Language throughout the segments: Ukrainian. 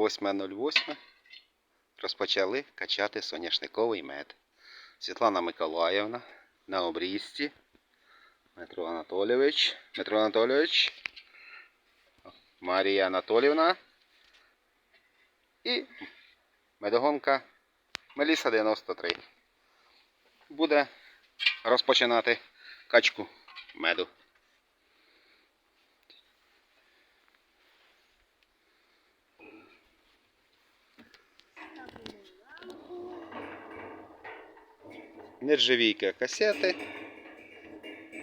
8.08. Розпочали качати соняшниковий мед. Світлана Миколаївна на обрізці. Дмитро Анатолійович. Дмитро Анатолійович. Марія Анатолівна. І медогонка Меліса 93. Буде розпочинати качку меду. Нержавійка касети.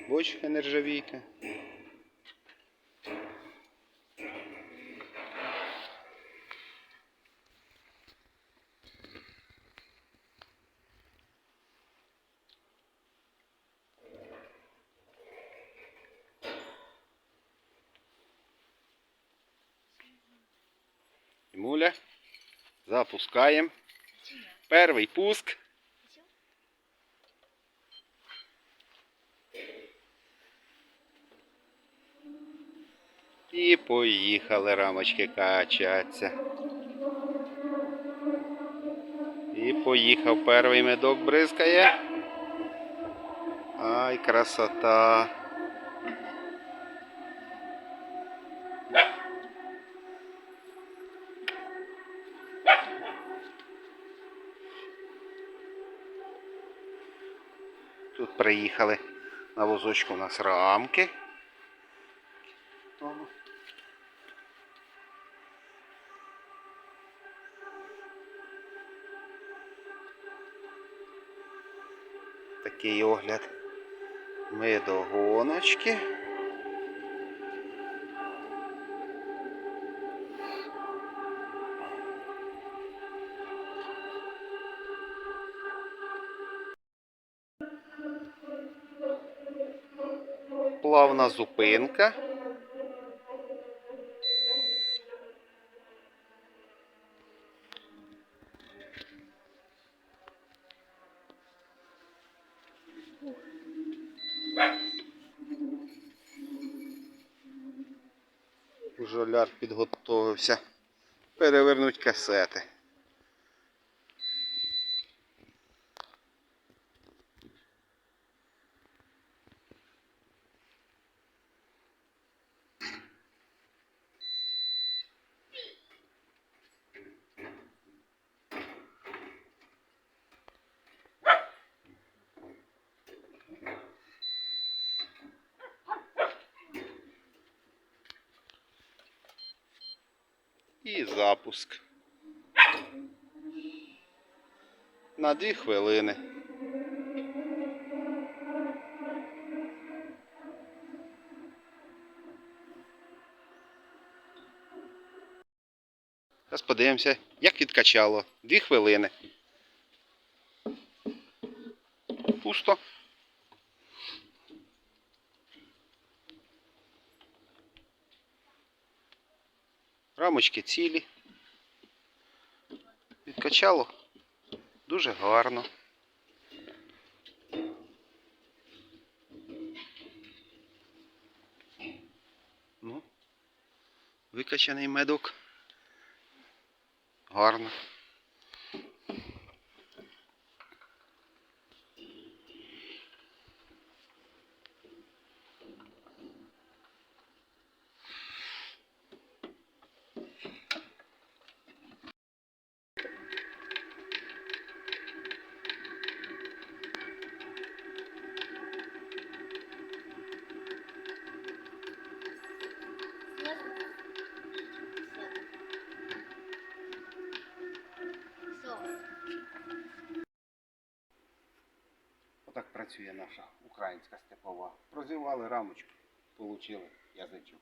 Бочка нержавійка. Муля. Запускаємо. Перший пуск. І поїхали рамочки качаться. І поїхав перший медок бризкає. Ай, красота. Тут приїхали на возочку у нас рамки. Такий огляд ми до гоночки. Плавна зупинка. Жоляр підготовився перевернуть касети. І запуск. На дві хвилини. Зараз подивимося, як відкачало. Дві хвилини. Пусто. Рамочки цілі. Відкачало дуже гарно. Ну, викачаний медок. Гарно. Отак працює наша українська степова. Прозівали рамочку, отримали язичок.